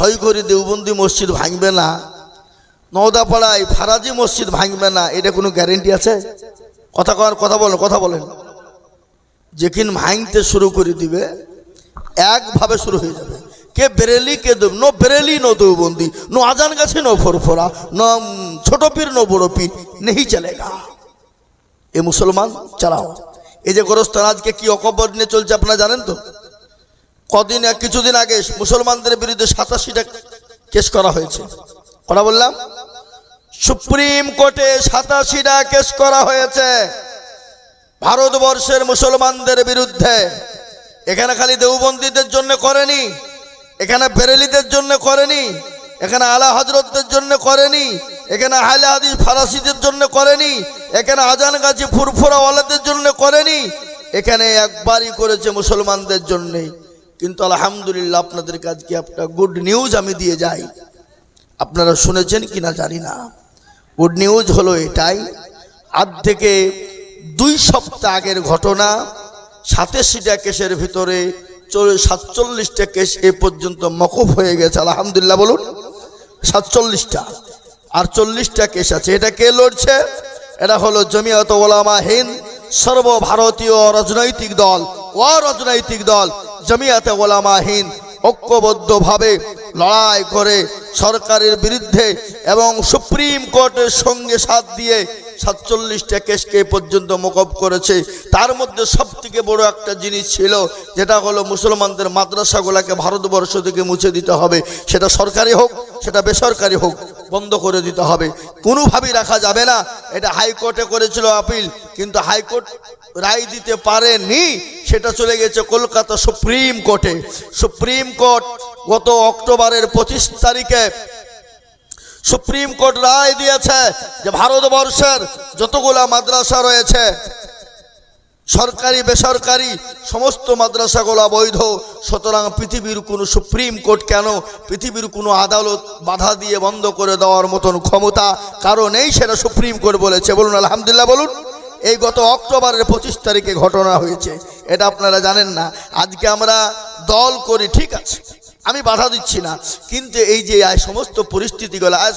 ছয় করে দেওবন্দি মসজিদ ভাঙবে না। নওদাপাড়ায় ফারাজি মসজিদ ভাঙবে না, এটা কোনো গ্যারেন্টি আছে? কথা কর, কথা বলেন কথা বলেন। যেখিন ভাঙতে শুরু করে দিবে, একভাবে শুরু হয়ে যাবে। কে বেরেলি, কে দেব, no Bareilly, no Deobandi, no আজান গাছে, নো ফোরফোরা, ন ছোট পীর, নো বড় পীর নেই চলেগা। এ মুসলমান, চালাও। এই যে গোরস্থান, আজকে কি অকবর নিয়ে চলছে আপনারা জানেন তো? কদিন কিছুদিন আগে মুসলমানদের বিরুদ্ধে সাতাশিটা কেস করা হয়েছে। করা বললাম? সুপ্রিম কোর্টে সাতাশিটা কেস করা হয়েছে ভারতবর্ষের মুসলমানদের বিরুদ্ধে। এখানে খালি দেওবন্দীদের জন্য করেনি, এখানে বেরেলিদের জন্য করেনি, এখানে আলা হজরতদের জন্য করেনি, এখানে আহলে হাদিস ফারাসিদের জন্য করেনি, এখানে আজান গাছি ফুরফুরাওয়ালাদের জন্য করেনি, এখানে একবারই করেছে মুসলমানদের জন্যে কিন্তু আলহামদুলিল্লাহ আপনাদের কাজকে একটা গুড নিউজ আমি দিয়ে যাই। আপনারা শুনেছেন কিনা জানি না। গুড নিউজ হলো এটাই, আজ থেকে দুই সপ্তাহ আগের ঘটনা, সাতাশিটা কেসের ভিতরে চল- সাতচল্লিশটা কেস এ পর্যন্ত মকুফ হয়ে গেছে, আলহামদুলিল্লাহ বলুন। সাতচল্লিশটা আর চল্লিশটা কেস আছে। এটা কে লড়ছে? এটা হলো জমিয়ত ওলামা হিন্দ সর্বভারতীয় রাজনৈতিক দল ও রাজনৈতিক দল জমিয়াতে ওলামা হিন্দ ঐক্যবদ্ধভাবে লড়াই করে সরকারের বিরুদ্ধে এবং সুপ্রিম কোর্টের সঙ্গে সাথ দিয়ে সাতচল্লিশটা কেসকে পর্যন্ত মোকব করেছে। তার মধ্যে সব থেকে বড় একটা জিনিস ছিল, যেটা হলো মুসলমানদের মাদ্রাসাগুলোকে ভারতবর্ষ থেকে মুছে দিতে হবে। সেটা সরকারি হোক, সেটা বেসরকারি হোক, বন্ধ করে দিতে হবে। কোনোভাবেই রাখা যাবে না। এটা হাইকোর্টে করেছিল আপিল, কিন্তু হাইকোর্ট রায় দিতে পারেনি। সেটা চলে গেছে কলকাতা সুপ্রিম কোর্টে। সুপ্রিম কোর্ট গত অক্টোবরের পঁচিশ তারিখে সুপ্রিম কোর্ট রায় দিয়েছে যে ভারতবর্ষের যতগুলা মাদ্রাসা রয়েছে, সরকারি, বেসরকারি, সমস্ত মাদ্রাসাগুলো বৈধ। সুতরাং পৃথিবীর কোনো সুপ্রিম কোর্ট কেন পৃথিবীর কোনো আদালত বাধা দিয়ে বন্ধ করে দেওয়ার মতন ক্ষমতা? কারণ নেই সেটা সুপ্রিম কোর্ট বলেছে। বলুন, আলহামদুলিল্লাহ বলুন। এই গত অক্টোবরের পঁচিশ তারিখে ঘটনা হয়েছে। এটা আপনারা জানেন না। আজকে আমরা দল করি, ঠিক আছে। আমি বাধা দিচ্ছি না। কিন্তু এই যে সমস্ত পরিস্থিতিগুলো, আজ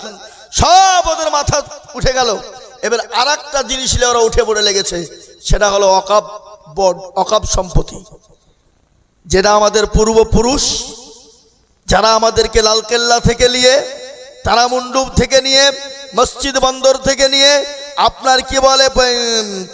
সব ওদের মাথা উঠে গেল। এবার আর একটা জিনিস ওরা উঠে পড়ে লেগেছে, সেটা হলো অকাপ বোর্ড, অকাপ সম্পত্তি। যেটা আমাদের পূর্বপুরুষ, যারা আমাদেরকে লালকেল্লা থেকে নিয়ে, তারামুন্ডুপ থেকে নিয়ে, মসজিদ বন্দর থেকে নিয়ে আপনার কি বলে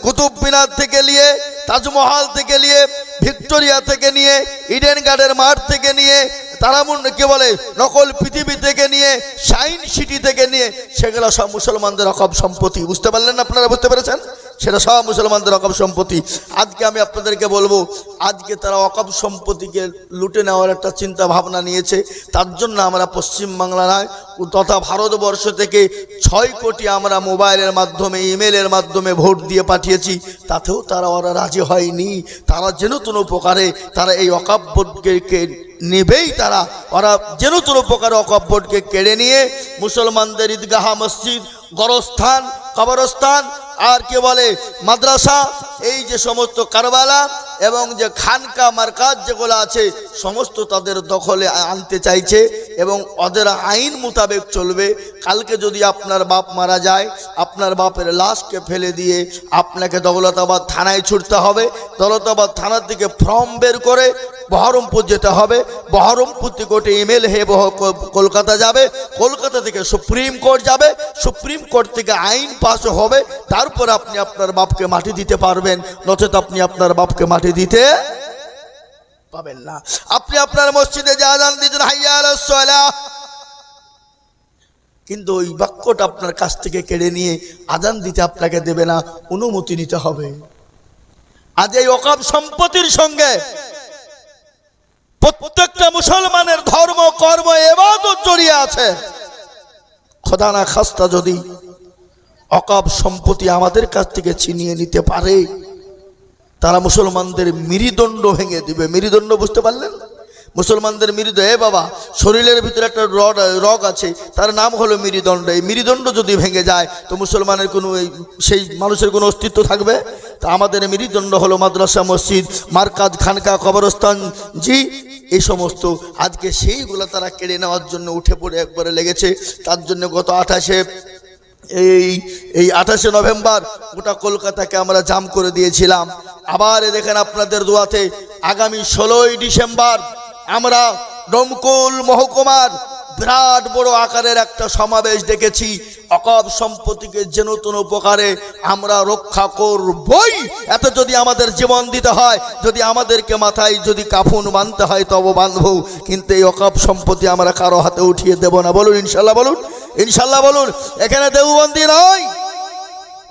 কুতুব মিনার থেকে নিয়ে, তাজমহল থেকে নিয়ে, ভিক্টোরিয়া থেকে নিয়ে, ইডেন গার্ডের মাঠ থেকে নিয়ে তারামুন্ড কি বলে, নকল পৃথিবী থেকে নিয়ে সাইন সিটি থেকে নিয়ে, সেগুলো সব মুসলমানদের রকম সম্পত্তি। বুঝতে পারলেন না আপনারা, বুঝতে পেরেছেন? সেটা সব মুসলমানদের অকপ সম্পত্তি। আজকে আমি আপনাদেরকে বলব, আজকে তারা অকপ সম্পত্তিকে লুটে নেওয়ার একটা চিন্তা ভাবনা নিয়েছে। তার জন্য আমরা পশ্চিমবাংলা নয়, তথা ভারতবর্ষ থেকে ছয় কোটি আমরা মোবাইলের মাধ্যমে, ইমেলের মাধ্যমে ভোট দিয়ে পাঠিয়েছি। তাতেও তারা ওরা রাজি হয়নি। তারা যেন কোনো প্রকারে তারা এই অকাপ বোর্ডকে নেবেই তারা। ওরা যেন কোনো প্রকার অকব্যটকে কেড়ে নিয়ে মুসলমানদের ঈদগাহা মসজিদ গরস্থান, কবরস্থান, আর কে বলে মাদ্রাসা, এই যে সমস্ত কারবালা এবং যে খানকা, মার্কাজ যেগুলো আছে, সমস্ত তাদের দখলে আনতে চাইছে এবং ওদের আইন মোতাবেক চলবে। কালকে যদি আপনার বাপ মারা যায়, আপনার বাপের লাশকে ফেলে দিয়ে আপনাকে দৌলতাবাদ থানায় ছুটতে হবে। দৌলতাবাদ থানার থেকে ফর্ম বের করে বহরমপুর যেতে হবে। বহরমপুর থেকে ওটা ইমেল কলকাতা যাবে। কলকাতা থেকে সুপ্রিম কোর্ট যাবে। সুপ্রিম কোর্ট থেকে আইন পাস হবে, তারপর আপনি আপনার বাপকে মাটি দিতে পারবেন। নচেত আপনি আপনার বাপকে মাটি দিতে পাবেন না। আপনি আপনার মসজিদে যা আজান দিয়েছেন হাইয়া কিন্তু ওই বাক্যটা আপনার কাছ থেকে কেড়ে নিয়ে আজান দিতে আপনাকে দেবে না, অনুমতি নিতে হবে। আজ এই অকাপ সম্পত্তির সঙ্গে প্রত্যেকটা মুসলমানের ধর্ম, কর্ম, এবাদত জড়িয়ে আছে। খোদা না খাস্তা যদি অকাব সম্পত্তি আমাদের কাছ থেকে ছিনিয়ে নিতে পারে, তারা মুসলমানদের মেরুদণ্ড ভেঙে দিবে। মেরুদণ্ড বুঝতে পারলেন? মুসলমানদের মেরুদ এ বাবা, শরীরের ভিতরে একটা রড, রগ আছে, তার নাম হলো মেরুদণ্ড এই মেরুদণ্ড যদি ভেঙে যায়, তো মুসলমানের কোনো সেই মানুষের কোনো অস্তিত্ব থাকবে? তা আমাদের মেরুদণ্ড হলো মাদ্রাসা, মসজিদ, মার্কাজ, খানকা, কবরস্থান। জি এই সমস্ত আজকে সেইগুলো তারা কেড়ে নেওয়ার জন্য উঠে পড়ে একবারে লেগেছে। তার জন্য গত আঠাশে এই এই আঠাশে নভেম্বর গোটা কলকাতাকে আমরা জাম করে দিয়েছিলাম। আবার দেখেন আপনাদের দোয়াতে আগামী ষোলোই ডিসেম্বর আমরা ডমকুল মহকুমার বিরাট বড় আকারের একটা সমাবেশ দেখেছি। অকব সম্পত্তিকে যেন তেন উপকারে আমরা রক্ষা করবই। এত যদি আমাদের জীবন দিতে হয়, যদি আমাদেরকে মাথায় যদি কাফুন বাঁধতে হয়, তবে বাঁধবো। কিন্তু এই অকব সম্পত্তি আমরা কারও হাতে উঠিয়ে দেব না। বলুন, ইনশাল্লাহ বলুন ইনশাল্লাহ বলুন, এখানে দেওবন্দি নয়,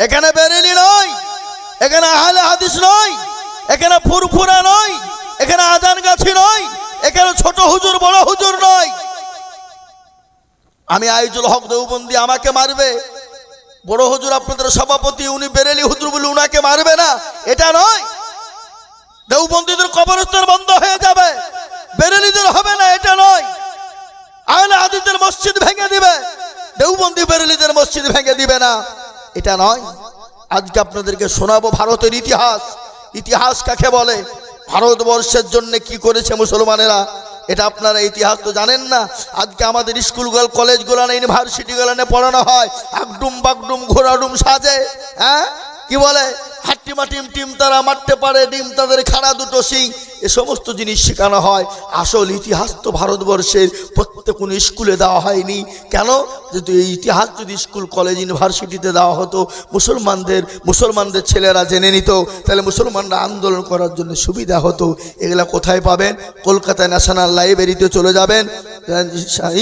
এখানে বেরেলি নয়, এখানে আহলে হাদিস নয়, এখানে ফুরফুরা নয়, এখানে আজান গাছি নয়, এখানে ছোট হুজুর, বড় হুজুর নয়। আমি আইজুল হক দেওবন্দি, আমাকে মারবে। বড় হুজুর, আপনাদের সভাপতি, উনি বেরেলি হুজুর বলে উনাকে মারবে না। এটা নয়। দেওবন্দিদের কবরস্থান বন্ধ হয়ে যাবে। বেরেলিদের হবে না, এটা নয়। আহলে হাদিসদের মসজিদ ভেঙে দিবে। দেওবন্দি বেরেলিদের মসজিদ ভেঙে দিবে না। এটা নয়। আজকে আপনাদেরকে শোনাবো ভারতের ইতিহাস। ইতিহাস কাকে বলে? ভারতবর্ষের জন্য কি করেছে মুসলমানেরা? এটা আপনারা ইতিহাস তো জানেন না। আজকে আমাদের স্কুলগুলো কলেজগুলো ইউনিভার্সিটিগুলো পড়ানো হয়। একডুম বাগডুম, ঘোরাডুম সাজে হ্যাঁ? কি বলে? হাট্টিমা টিম তারা মারতে পারে, ডিম তাদের খাড়া দুটো সিং এ সমস্ত জিনিস শেখানো হয়। আসল ইতিহাস তো ভারতবর্ষের প্রত্যেক কোনো স্কুলে দেওয়া হয়নি। কেন? যেহেতু এই ইতিহাস যদি স্কুল, কলেজ, ইউনিভার্সিটিতে দেওয়া হতো, মুসলমানদের মুসলমানদের ছেলেরা জেনে নিত, তাহলে মুসলমানরা আন্দোলন করার জন্য সুবিধা হতো। এগুলা কোথায় পাবেন? কলকাতায় ন্যাশনাল লাইব্রেরিতে চলে যাবেন।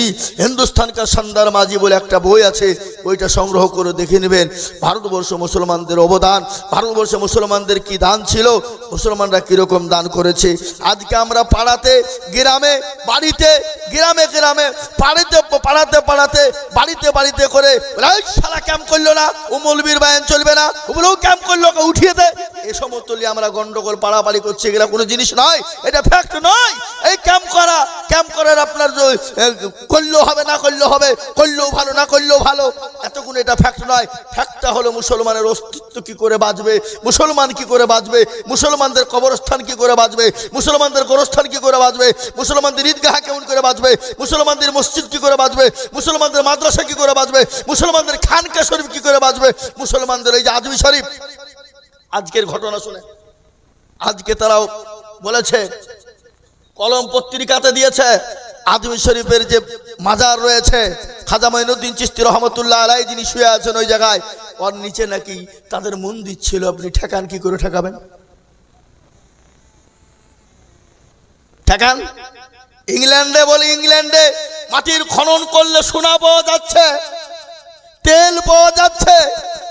এই হিন্দুস্তানকার সন্দার মাঝি বলে একটা বই আছে, বইটা সংগ্রহ করে দেখে নেবেন। ভারতবর্ষ মুসলমানদের অবদান, ভারতবর্ষে মুসলমানদের কি দান ছিল? মুসলমানরা কীরকম দান করেছে? আজকে আমরা পাড়াতে, গ্রামে, বাড়িতে, গ্রামে গ্রামে, পাড়াতে পাড়াতে পাড়াতে, বাড়িতে বাড়িতে করে সারা ক্যাম্প করল না ও বায়ন চলবে না, উমুলও ক্যাম্প করল উঠিয়ে দে। এ সমস্ত নিয়ে আমরা গন্ডগোল পাড়াপাড়ি করছি, এগুলা কোনো জিনিস নয়। এটা ফ্যাক্ট নয়। এই ক্যাম্প করা ক্যাম্প করার আপনার করলেও হবে, না করলেও হবে, করলেও ভালো, না করলেও ভালো এতক্ষণ এটা ফ্যাক্ট নয়। ফ্যাক্টটা হলো মুসলমানের অস্তিত্ব কি করে বাঁচবে, মুসলমান কি করে বাঁচবে, মুসলমানদের কবরস্থান কি করে বাঁচবে, মুসলমানদের গোরস্থান কি করে বাঁচবে, মুসলমানদের ঈদগাহ কেমন করে বাঁচবে, মুসলমানদের মসজিদ কি করে বাঁচবে, মুসলমানদের মাদ্রাসা কি করে বাঁচবে, মুসলমানদের খানকা শরীফ কি করে বাঁচবে, মুসলমানদের এই যে আজমি শরীফ আজকের ঘটনা শুনে। আজকে তারাও বলেছে, কলম পত্রিকাতে দিয়েছে, আদমি শরীফের যে মাজার রয়েছে, খাজা মঈনুদ্দিন চিস্তি রহমতুল্লাহ আলাই যিনি শুয়ে আছেন ওই জায়গায়, ওর নিচে নাকি তাদের মন্দির ছিল। আপনি ঠেকান, কি করে ঠেকাবেন? ঠেকান? ইংল্যান্ডে বলে, ইংল্যান্ডে মাটির খনন করলে সোনা পাওয়া যাচ্ছে। তেল পাওয়া যাচ্ছে,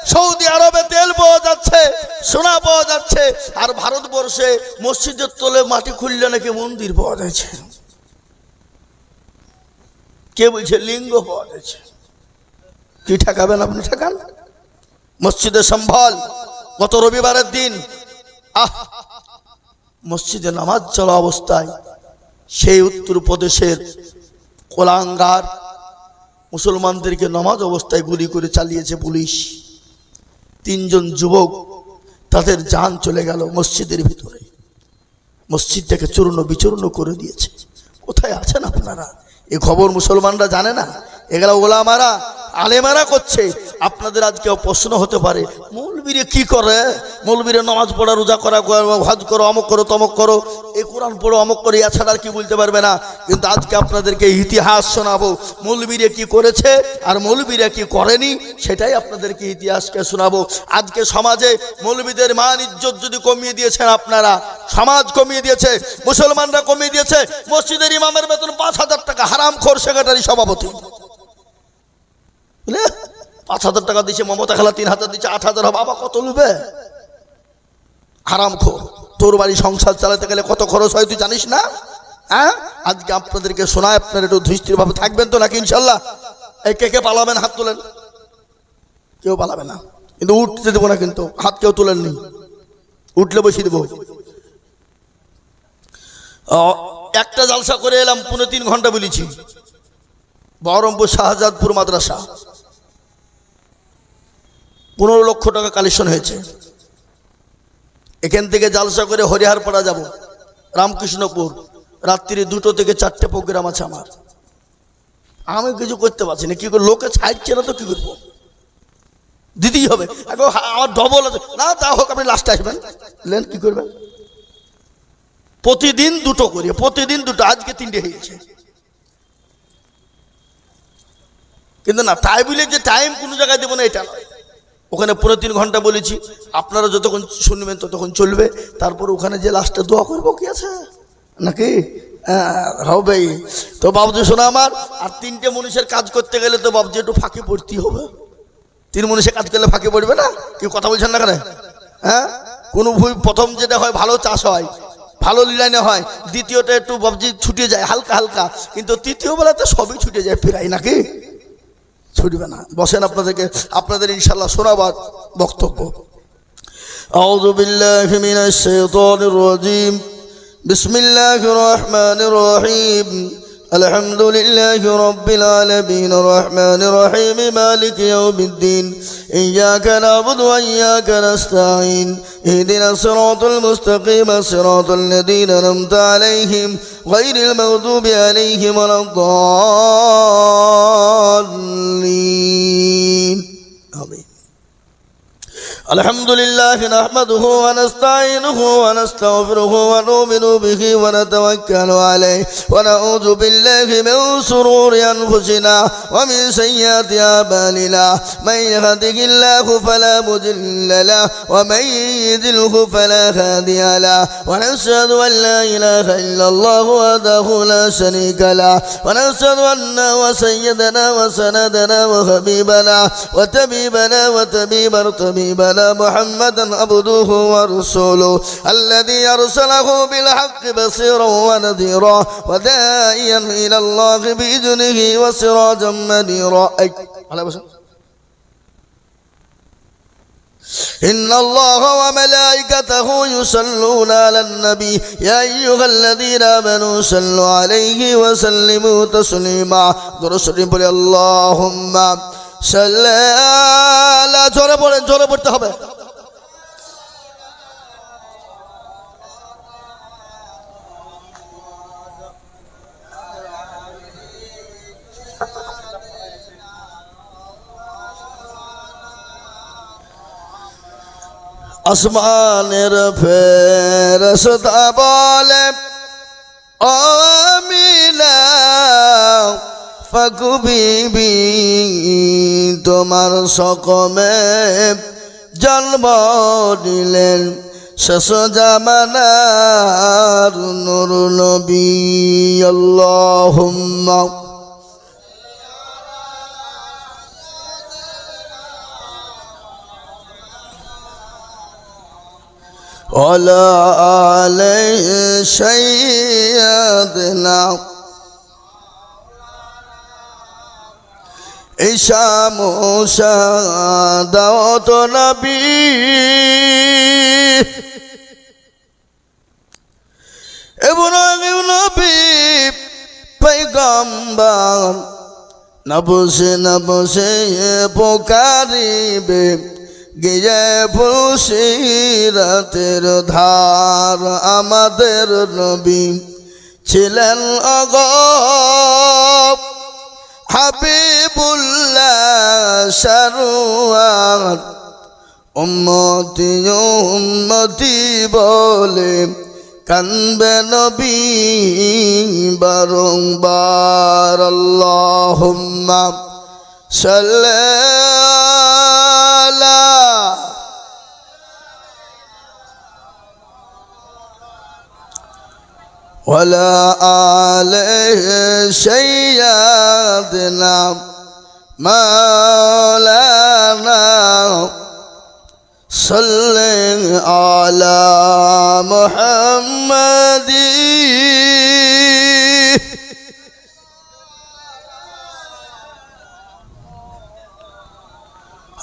সৌদি আরবে তেল পাওয়া যাচ্ছে, সোনা পাওয়া যাচ্ছে, আর ভারতবর্ষে মসজিদের তলে মাটি খুললে নাকি মন্দির পাওয়া যাচ্ছে। কে বলছে? লিঙ্গ পাওয়া যাচ্ছে। কি ঠেকাবেন আপনি ঠেকান? মসজিদে সম্ভল, গত রবিবারের দিন, আহ, মসজিদে নামাজ চলা অবস্থায় সেই উত্তরপ্রদেশের কোলাঙ্গার মুসলমানদেরকে নমাজ অবস্থায় গুলি করে চালিয়েছে পুলিশ। তিনজন যুবক তাদের যান চলে গেল মসজিদের ভিতরে। মসজিদটাকে চূর্ণ বিচূর্ণ করে দিয়েছে। কোথায় আছেন আপনারা? এ খবর মুসলমানরা জানে না। এগুলা ওলামারা, আলেমারা করছে। আপনাদের আজকে প্রশ্ন হতে পারে, মৌলবীরে কি করে? মৌলবীরে নামাজ পড়া, রোজা করা হজ করো, অমক করো, তমক করো। এ কোরআন পড়ো, অমক করো এছাড়া আর কি বলতে পারবে না। কিন্তু আজকে আপনাদেরকে ইতিহাস শোনাবো। মৌলবীরে কি করেছে আর মৌলবীরা কি করেনি, সেটাই আপনাদেরকে ইতিহাসকে শোনাবো। আজকে সমাজে মৌলবীদের মান, ইজ্জত যদি কমিয়ে দিয়েছেন আপনারা, সমাজ কমিয়ে দিয়েছে, মুসলমানরা কমিয়ে দিয়েছে, মসজিদের ইমামের বেতন পাঁচ হাজার টাকা হারাম খোর সেক্রেটারি সভাপতি। বুঝলে পাঁচ হাজার টাকা দিচ্ছে মমতা খেলা তিন হাজার দিচ্ছে আট হাজার, বাবা কত নেবে হারাম খোর, তোর বাড়ি সংসার চালাতে গেলে কত খরচ হয় তুই জানিস না? হ্যাঁ? আজকে আপনাদেরকে শোনায় আপনার একটু ধৃষ্টির ভাবে থাকবেন তো নাকি ইনশাল্লাহ? এই কে কে পালাবেন হাত তোলেন? কেউ পালাবে না। কিন্তু উঠতে দেবো না কিন্তু, হাত কেউ তোলেননি। উঠলে বসিয়ে দেবো। একটা জালসা করে এলাম, পুনে তিন ঘণ্টা বলেছি। বহরমপুর শাহজাদপুর মাদ্রাসা। পনেরো লক্ষ টাকা কালেকশন হয়েছে। এখান থেকে জালসা করে হরিহারপাড়া যাব, রামকৃষ্ণপুর। রাত্রি দুটো থেকে চারটে প্রোগ্রাম আছে আমার। আমি কিছু করতে পারছি না, কি করে লোকে ছাড়ছে না তো কি করব? দিতেই হবে। এখন আমার ডবল আছে। না, তা হোক, আপনি লাস্টে আসবেন। লেন, কি করবেন? প্রতিদিন দুটো করি প্রতিদিন দুটো আজকে তিনটে হয়েছে। কিন্তু না তাই বলে যে টাইম কোনো জায়গায় দেবো না এটা ওখানে পুরো তিন ঘণ্টা বলেছি আপনারা যতক্ষণ শুনবেন ততক্ষণ চলবে তারপর ওখানে যে লাস্টে দোয়া করব কি আছে? নাকি? হ্যাঁ, হবে। তো বাবুজি শোনা আমার আর তিনটে মানুষের কাজ করতে গেলে তো বাবুজি একটু ফাঁকে পড়তেই হবে। তিন মানুষের কাজ করলে ফাঁকে পড়বে না? কি কথা বলছেন না কেন হ্যাঁ? কোনো ভুই প্রথম যেটা হয় ভালো চাষ হয়। ভালো লিলাইনে হয় দ্বিতীয়টা একটু বাবজি ছুটে যায় হালকা হালকা কিন্তু তৃতীয় বেলাতে সবই ছুটে যায় প্রায় নাকি ছুটবে না বসেন আপনাদেরকে আপনাদের ইনশাল্লাহ শোনাবার বক্তব্য أعوذ بالله من الشيطان الرجيم بسم الله الرحمن الرحيم الحمد لله رب العالمين الرحمن الرحيم مالك يوم الدين إياك نعبد وإياك نستعين اهدنا الصراط المستقيم صراط الذين أنعمت عليهم غير المغضوب عليهم ولا الضالين الحمد لله نحمده ونستعينه ونستغفره ونؤمن به ونتوكل عليه ونعوذ بالله من شرور أنفسنا ومن سيئات أعمالنا. من يهده الله فلا مضل له ومن يضلله فلا هادي له. ونشهد أن لا إله إلا الله وحده لا شريك له. ونشهد أن وسيدنا وسندنا وحبيبنا وطبيبنا وطبيب طبيبنا محمدا عبده ورسوله الذي أرسله بالحق بصيرا ونذيرا وداعيا إلى الله بإذنه وسراجا منيرا. على. إن الله وملائكته يصلون على النبي يا أيها الذين آمنوا صلوا عليه وسلموا تسليما بلي اللهم জোরে পড়েন জোরে পড়তে হবে। আসমানের ফেরশতা বলে অমিলা ফাকুবিবি তোমার সকমে জন্ম দিলেন শেষ জামানার নুর নবী আল্লাহুম্মা ولا عليه سيدنا ঈশা, মুসা দাওত নবী। পৈগম্বর নবসে নবসে পোকারিবে গিয়ে ফুলসিরাতের ধার। আমাদের নবী ছিলেন অগ। হাবিবুল্লাহ সারুয়ার উম্মতি উম্মতি বলে কানবে নবী বারংবার আল্লাহুম্মা সাল্লাল্লাহ ولا آله سيدنا مولانا صل على محمد.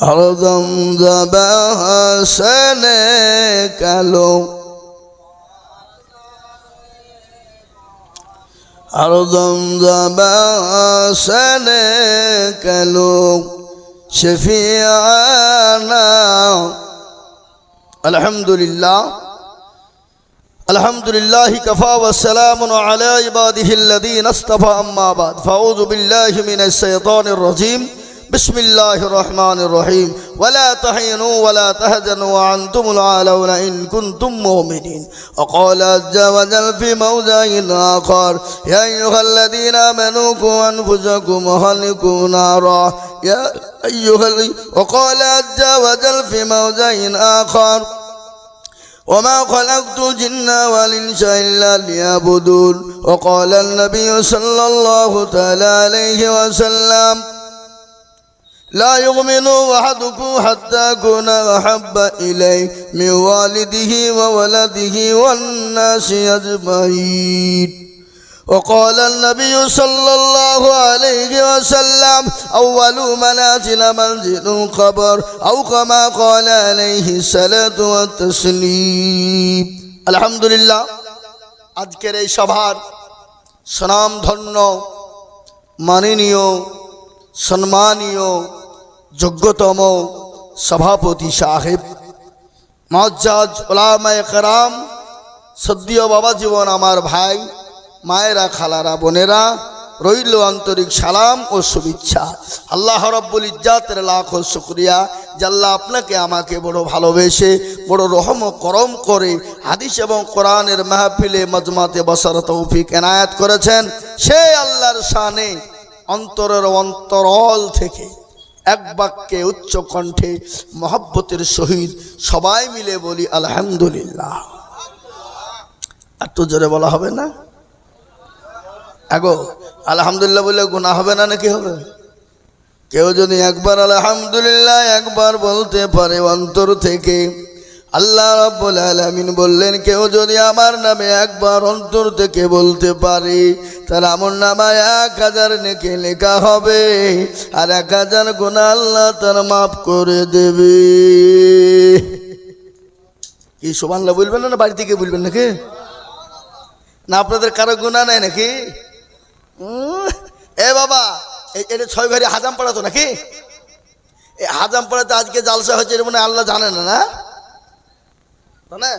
أرضا ذبها سنك له أرضا ذبا سنك له شفيعنا الحمد لله. الحمد لله كفى والسلام على عباده الذين اصطفى أما بعد. فأعوذ بالله من الشيطان الرجيم. بسم الله الرحمن الرحيم ولا تهينوا ولا تهزنوا وأنتم العالون إن كنتم مؤمنين وقال عز وجل في موضع آخر يا أيها الذين آمنوا قوا أنفسكم وأهلكم نارا يا أيها ال- وقال عز وجل في موضع آخر وما خلقت الجن والإنس إلا ليعبدون وقال النبي صلى الله تعالى عليه وسلم لا يؤمن أحدكم حتى أكون أحب إليه من والده وولده والناس أجمعين وقال النبي صلى الله عليه وسلم أول منازل منزل القبر أو كما قال عليه الصلاة والتسليم الحمد لله আজকের এই সভার স্বনামধন্য মাননীয় সম্মানীয় যোগ্যতম সভাপতি সাহেব। মজ্জাজ ওলামায় কারাম সদ্যীয় বাবা জীবন আমার ভাই, মায়েরা, খালারা, বোনেরা, রইল আন্তরিক সালাম ও শুভেচ্ছা। আল্লাহ রব্বুল ইজ্জাতের লাখ ও শুক্রিয়া জাল্লাহ আপনাকে আমাকে বড় ভালোবেসে, বড় রহম করম করে হাদিস এবং কোরআনের মাহফিলে মজমাতে বসার তৌফিক এনায়াত করেছেন। সে আল্লাহর শানে অন্তরের অন্তরল থেকে এক বাক্যে উচ্চ কণ্ঠে মহব্বতের সহিত সবাই মিলে বলি, আলহামদুলিল্লাহ। এত জোরে বলা হবে না? আগো, আলহামদুলিল্লাহ বলে গুণা হবে না নাকি হবে? কেউ যদি একবার আলহামদুলিল্লাহ একবার বলতে পারে অন্তর থেকে আল্লাহ রাব্বুল আলামিন বললেন, কেউ যদি আমার নামে একবার অন্তর থেকে বলতে পারে তার আমার নামায় এক হাজার নেকে লেখা হবে, আর এক হাজার গুণা আল্লাহ তার মাফ করে দেবে। কি সোমানলা বলবেন না বাড়ি থেকে বলবেন নাকি? না, আপনাদের কারও গুণা নাই নাকি? এ বাবা এটা ছয় ঘরে হাজাম পড়াতো নাকি? এই হাজাম পড়াতে আজকে জালসা হচ্ছে এটা মানে আল্লাহ জানে না না? জানে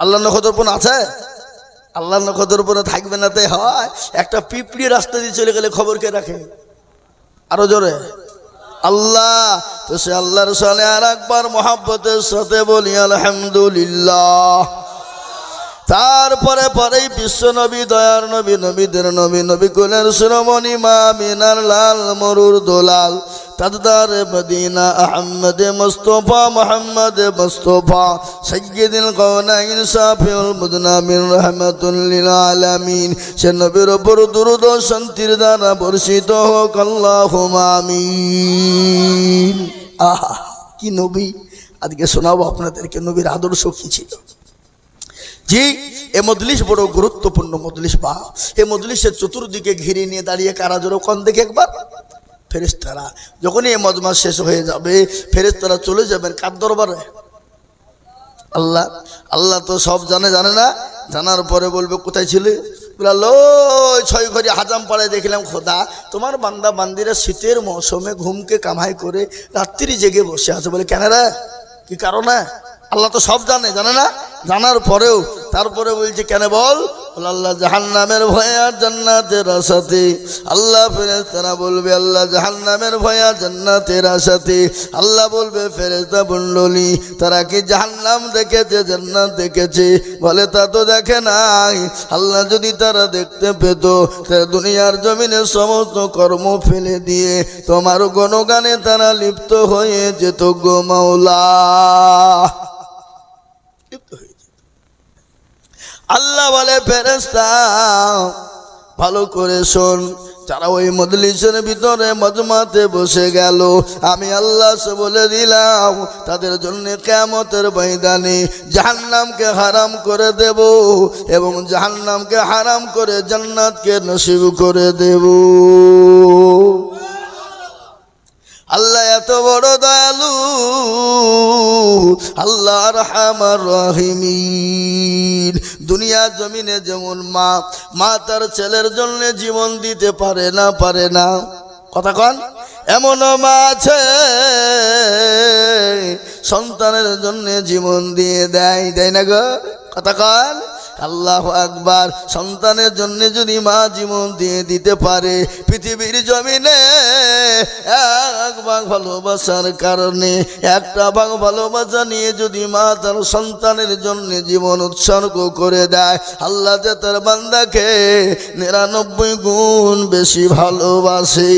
আল্লাহ নখদর্পণ আছে? আল্লাহ নখদর্পণে থাকবে না তাই হয়। একটা পিঁপড়ি রাস্তা দিয়ে চলে গেলে খবর কে রাখে? আরও জোরে। আল্লাহ, তো সে আল্লাহর সালে আর একবার মহাব্বতের সাথে বলি, আলহামদুলিল্লাহ। তারপরে পরেই বিশ্ব নবী, দয়ার নবী, নবীদের নবী নবী কুলের শ্রমণী মা মিনার লাল মরুর দোলাল। তাজদার মদিনা আহমদ মুস্তফা মোহাম্মদ মুস্তফা সৈয়দুল কওনাইন সাফিউল মুদনামিন রহমাতুল্লিল আলামিন। সে নবীর উপর দুরুদ শান্তির দ্বারা বর্ষিত হোক, আল্লাহুম্মা আমিন। আহা, কি নবী? আজকে শোনাবো আপনাদেরকে নবীর আদর্শ কি ছিল? জি, এ মজলিস বড় গুরুত্বপূর্ণ মজলিস বা। এ মজলিসের চতুর্দিকে ঘিরে নিয়ে দাঁড়িয়ে কারা জোরো কন দেখে একবার। ফেরেস্তারা যখনই এ মজমা শেষ হয়ে যাবে ফেরেস্তারা চলে যাবেন কার দরবারে? আল্লাহ আল্লাহ তো সব জানে জানে না। জানার পরে বলবে, কোথায় ছিলে? ছয় ঘরে হাজাম পাড়ায় দেখলাম, খোদা, তোমার বান্দা বান্দিরা শীতের মৌসুমে ঘুমকে কামাই করে রাত্রি জেগে বসে আছে। বলে, কেন রে? কি কারণে? আল্লাহ তো সব জানে জানে না? জানার পরেও তারপরে বলছে, কেন বল? আল্লাহ জাহান্নামের ভয়ে জান্নাতের আশাতে। আল্লাহ ফেরেস্তারা বলবে, আল্লাহ জাহান্নামের ভয়ে জান্নাতের আশাতে। আল্লাহ বলবে ফেরেস্তা বন্ডলি, তারা কি জাহান্নাম দেখেছে, জান্নাত দেখেছে? বলে, তা তো দেখে নাই। আল্লাহ যদি তারা দেখতে পেত তারা দুনিয়ার জমিনে সমস্ত কর্ম ফেলে দিয়ে তোমার গণগানে তারা লিপ্ত হয়ে যেত গো মাওলা লিপ্ত হয়ে যেত। আল্লাহ বলে ফেরেস্তা ভালো করে শোন, যারা ওই মজলিসের ভিতরে মজমাতে বসে গেল, আমি আল্লাহ সে বলে দিলাম, তাদের জন্য কেমতের ময়দানে জাহান্নামকে হারাম করে দেব এবং জাহান্নামকে হারাম করে জান্নাতকে নসিব করে দেব। আল্লাহ এত বড় দয়ালু। আল্লাহ রহমান রহিমিন। দুনিয়া জমিনে যেমন মা মা তার ছেলের জন্য জীবন দিতে পারে না পারে না। কথা কন। এমন মা আছে, সন্তানের জন্য জীবন দিয়ে দেয় দেয় না গো। কতক্ষণ আল্লাহ একবার সন্তানের জন্য যদি মা জীবন দিয়ে দিতে পারে, পৃথিবীর জমিনে এক ভাগ ভালোবাসার কারণে, একটা ভাগ ভালোবাসা নিয়ে যদি মা তার সন্তানের জন্য জীবন উৎসর্গ করে দেয়, আল্লাহ যে তার বান্দাকে নিরানব্বই গুণ বেশি ভালোবাসে।